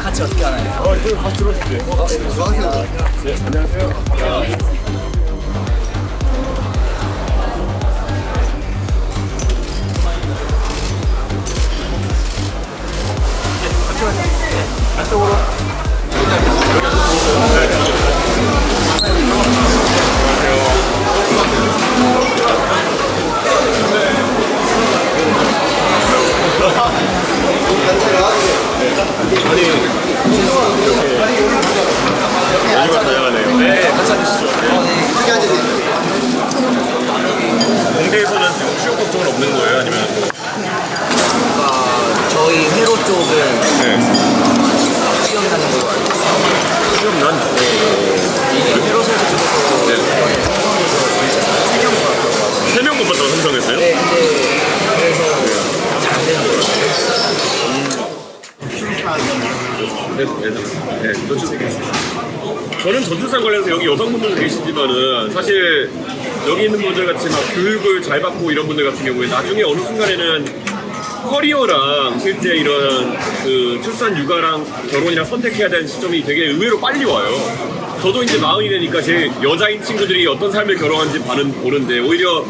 같이 어떻게 하나요? 어, 이거 같이 들어주세요. 어, 네, 들어가세요. 네, 안녕하세요. 메뉴가 다양하네요. 네, 같이 앉으시죠. 이렇게 앉으세요. 공대에서는 지금 취업 걱정은 없는 거예요? 아니면? 아, 저희 회로 쪽은 네. 시험 가는 걸로 알고 있어요. 취업 난? 이게 회로 설계 쪽에서 네. 이번에 삼성에서 진짜 세명 받았더라고요. 세명 뽑았다고 삼성했어요? 네, 근데 그래서 잘안 되는 거예요. 네, 네, 네, 전출. 저는 전출산 관련해서 여기 여성분들도 계시지만은 사실 여기 있는 분들 같이 막 교육을 잘 받고 이런 분들 같은 경우에 나중에 어느 순간에는 커리어랑 실제 이런 그 출산 육아랑 결혼이랑 선택해야 되는 시점이 되게 의외로 빨리 와요. 저도 이제 마흔이 되니까 제 여자인 친구들이 어떤 삶을 결혼하는지 반은 보는데 오히려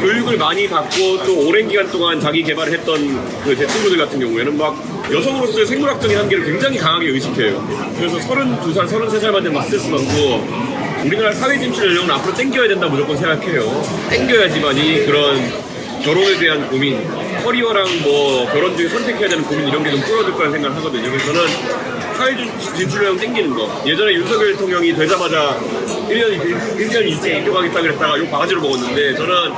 교육을 많이 받고 또 오랜 기간 동안 자기 개발을 했던 그 제 친구들 같은 경우에는 막 여성으로서의 생물학적인 한계를 굉장히 강하게 의식해요. 그래서 32살, 33살만 되면 막 스트레스 받고 우리나라 사회 진출 연령은 앞으로 땡겨야 된다 무조건 생각해요. 땡겨야지만이 그런 결혼에 대한 고민, 커리어랑 뭐 결혼 중에 선택해야 되는 고민 이런 게 좀 줄어들 거라 생각을 하거든요. 그래서 저는 사회 진출령 땡기는 거. 예전에 윤석열 대통령이 되자마자 1년, 1년 일제 입교하겠다 그랬다가 욕 바가지로 먹었는데 저는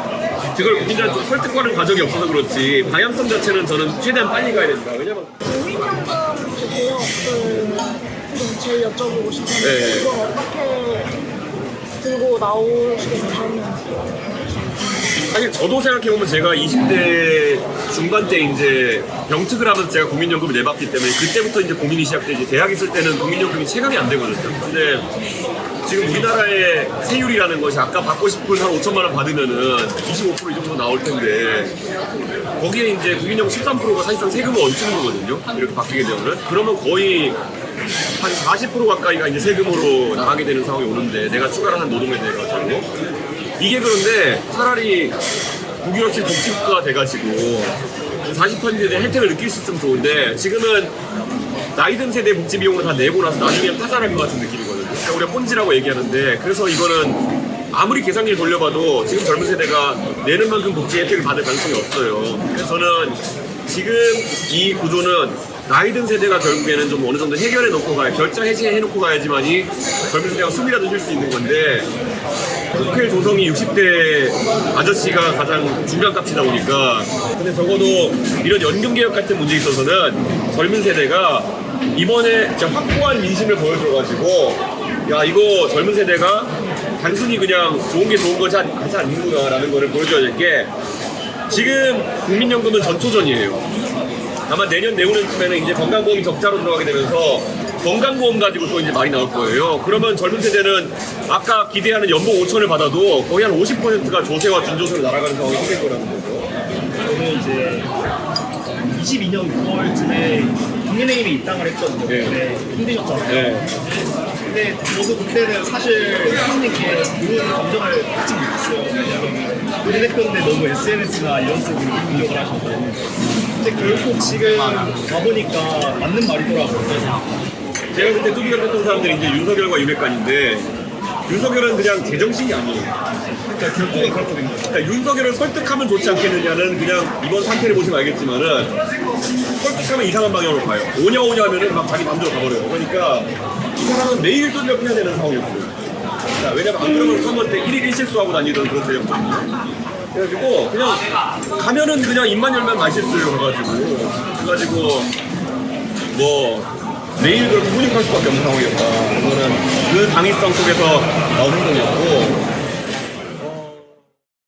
그걸 국민들한테 좀 설득하는 과정이 없어서 그렇지 방향성 자체는 저는 최대한 빨리 가야 된다. 왜냐면 그좀 제일 여쭤보고 싶은데 네. 이걸 어떻게 들고 나오시게 되셨는지 사실 저도 생각해보면 제가 20대 중반 때 이제 병특을 하면서 제가 국민연금을 내봤기 때문에 그때부터 이제 고민이 시작되지 대학 있을 때는 국민연금이 체감이 안 되거든요. 근데 지금 우리나라의 세율이라는 것이 아까 받고 싶은 한 5천만 원 받으면은 25%이 정도 나올 텐데 거기에 이제 국민연금 13%가 사실상 세금을 얹히는 거거든요. 이렇게 바뀌게 되면은 그러면 거의 한 40% 가까이가 이제 세금으로 나가게 되는 상황이 오는데 내가 추가로 한 노동에 대해 가지고 이게 그런데 차라리 국유럽식 복지국가가 돼가지고 40%에 대한 혜택을 느낄 수 있으면 좋은데 지금은 나이 든 세대 복지 비용을 다 내고 나서 나중에 파산할 것 같은 느낌이거든요. 그러니까 우리가 폰지라고 얘기하는데 그래서 이거는 아무리 계산기를 돌려봐도 지금 젊은 세대가 내는 만큼 복지 혜택을 받을 가능성이 없어요. 그래서 저는 지금 이 구조는 나이 든 세대가 결국에는 좀 어느 정도 해결해 놓고 가야 결자 해지해 놓고 가야지만이 젊은 세대가 숨이라도 쉴 수 있는 건데 국회 조성이 60대 아저씨가 가장 중간 값이다 보니까 근데 적어도 이런 연금 개혁 같은 문제에 있어서는 젊은 세대가 이번에 진짜 확고한 민심을 보여줘가지고 야 이거 젊은 세대가 단순히 그냥 좋은 게 좋은 거지 않- 하지 않는구나라는 거를 보여줘야 될 게 지금 국민연금은 전초전이에요. 아마 내년 내후년쯤에는 이제 건강보험이 적자로 들어가게 되면서 건강보험 가지고 또 이제 말이 나올 거예요. 그러면 젊은 세대는 아까 기대하는 연봉 5천을 받아도 거의 한 50%가 조세와 준조세로 날아가는 상황이 생길 거라는 거죠. 저는 이제 22년 9월쯤에 국민의힘에 입당을 했거든요. 네. 근데 힘드셨잖아요. 네. 근데 저도 그때는 사실 형님께 그런 감정을 못 대표인데 너무 SNS나 이런 쪽으로 공격을 하셔서. 근데 결국 지금 가보니까 맞는 말이더라고요. 제가 그때 뚜비가 했던 사람들이 이제 윤석열과 윤핵관인데 윤석열은 그냥 제정신이 아니에요. 그러니까 결국은 그렇게 된 거죠. 그러니까 윤석열을 설득하면 좋지 않겠느냐는 그냥 이번 상태를 보시면 알겠지만은 설득하면 이상한 방향으로 가요. 오냐 오냐 하면은 막 자기 마음대로 가버려요. 그러니까 이 사람은 매일 뚫려해야 되는 상황이었어요. 자, 왜냐면 안 그러면 한번 때 1일 1실수하고 다니던 그런 세력거든요. 그래가지고 그냥 가면은 그냥 입만 열면 맛있어요. 그래가지고 그래가지고 뭐 내일 그렇게 훈육할 수밖에 없는 상황이었다. 그거는 그 당위성 속에서 나온 행동이었고